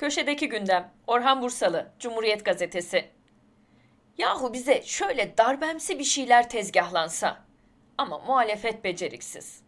Köşedeki gündem. Orhan Bursalı, Cumhuriyet Gazetesi. Yahu bize şöyle darbemsi bir şeyler tezgahlansa. Ama muhalefet beceriksiz.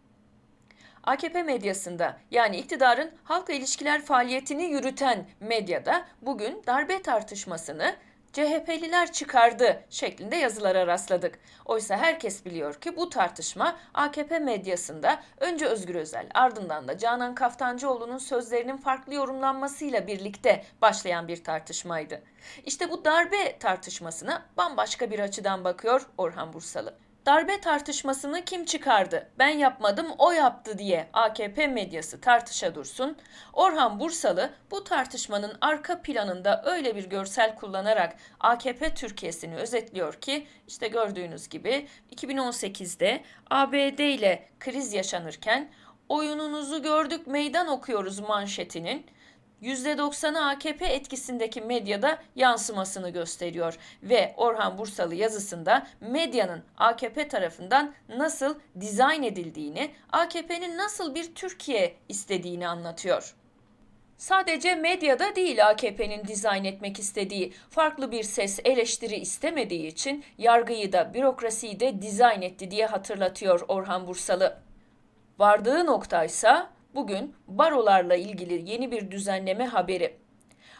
AKP medyasında yani iktidarın halkla ilişkiler faaliyetini yürüten medyada bugün darbe tartışmasını CHP'liler çıkardı şeklinde yazılara rastladık. Oysa herkes biliyor ki bu tartışma AKP medyasında önce Özgür Özel ardından da Canan Kaftancıoğlu'nun sözlerinin farklı yorumlanmasıyla birlikte başlayan bir tartışmaydı. İşte bu darbe tartışmasına bambaşka bir açıdan bakıyor Orhan Bursalı. Darbe tartışmasını kim çıkardı? Ben yapmadım, o yaptı diye AKP medyası tartışa dursun. Orhan Bursalı bu tartışmanın arka planında öyle bir görsel kullanarak AKP Türkiye'sini özetliyor ki işte gördüğünüz gibi 2018'de ABD ile kriz yaşanırken oyununuzu gördük meydan okuyoruz manşetinin %90'ı AKP etkisindeki medyada yansımasını gösteriyor ve Orhan Bursalı yazısında medyanın AKP tarafından nasıl dizayn edildiğini, AKP'nin nasıl bir Türkiye istediğini anlatıyor. Sadece medyada değil AKP'nin dizayn etmek istediği, farklı bir ses, eleştiri istemediği için yargıyı da bürokrasiyi de dizayn etti diye hatırlatıyor Orhan Bursalı. Vardığı noktaysa bugün barolarla ilgili yeni bir düzenleme haberi.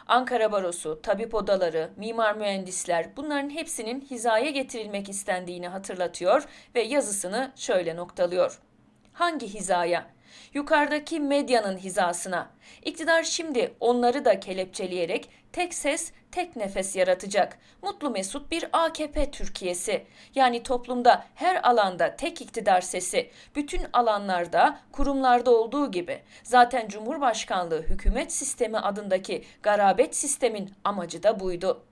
Ankara Barosu, tabip odaları, mimar mühendisler bunların hepsinin hizaya getirilmek istendiğini hatırlatıyor ve yazısını şöyle noktalıyor. Hangi hizaya? Yukarıdaki medyanın hizasına. İktidar şimdi onları da kelepçeleyerek tek ses, tek nefes yaratacak. Mutlu mesut bir AKP Türkiye'si. Yani toplumda her alanda tek iktidar sesi, bütün alanlarda, kurumlarda olduğu gibi. Zaten Cumhurbaşkanlığı hükümet sistemi adındaki garabet sistemin amacı da buydu.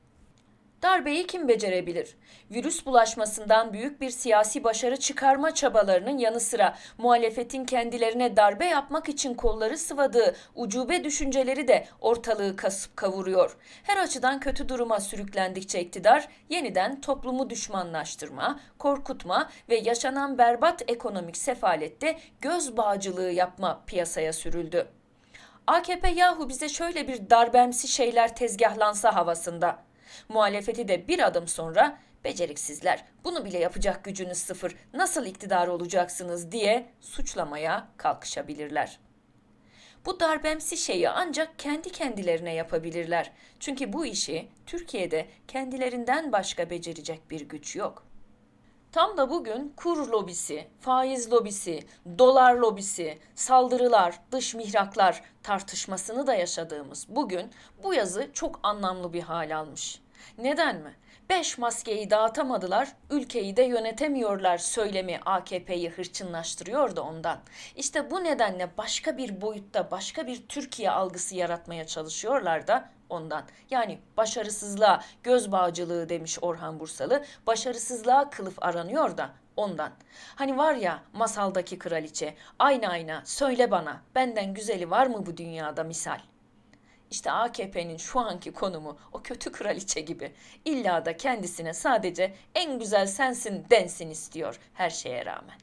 Darbeyi kim becerebilir? Virüs bulaşmasından büyük bir siyasi başarı çıkarma çabalarının yanı sıra muhalefetin kendilerine darbe yapmak için kolları sıvadığı ucube düşünceleri de ortalığı kasıp kavuruyor. Her açıdan kötü duruma sürüklendikçe iktidar yeniden toplumu düşmanlaştırma, korkutma ve yaşanan berbat ekonomik sefalette göz bağcılığı yapma piyasaya sürüldü. AKP yahu bize şöyle bir darbemsi şeyler tezgahlansa havasında. Muhalefeti de bir adım sonra beceriksizler bunu bile yapacak gücünüz sıfır nasıl iktidar olacaksınız diye suçlamaya kalkışabilirler. Bu darbemsi şeyi ancak kendi kendilerine yapabilirler. Çünkü bu işi Türkiye'de kendilerinden başka becerecek bir güç yok. Tam da bugün kur lobisi, faiz lobisi, dolar lobisi, saldırılar, dış mihraklar tartışmasını da yaşadığımız bugün bu yazı çok anlamlı bir hal almış. Neden mi? Beş maskeyi dağıtamadılar, ülkeyi de yönetemiyorlar söylemi AKP'yi hırçınlaştırıyor da ondan. İşte bu nedenle başka bir boyutta başka bir Türkiye algısı yaratmaya çalışıyorlar da ondan. Yani başarısızlığa göz bağcılığı demiş Orhan Bursalı. Başarısızlığa kılıf aranıyor da ondan. Hani var ya masaldaki kraliçe ayna ayna söyle bana benden güzeli var mı bu dünyada misal. İşte AKP'nin şu anki konumu o kötü kraliçe gibi. İlla da kendisine sadece en güzel sensin densin istiyor her şeye rağmen.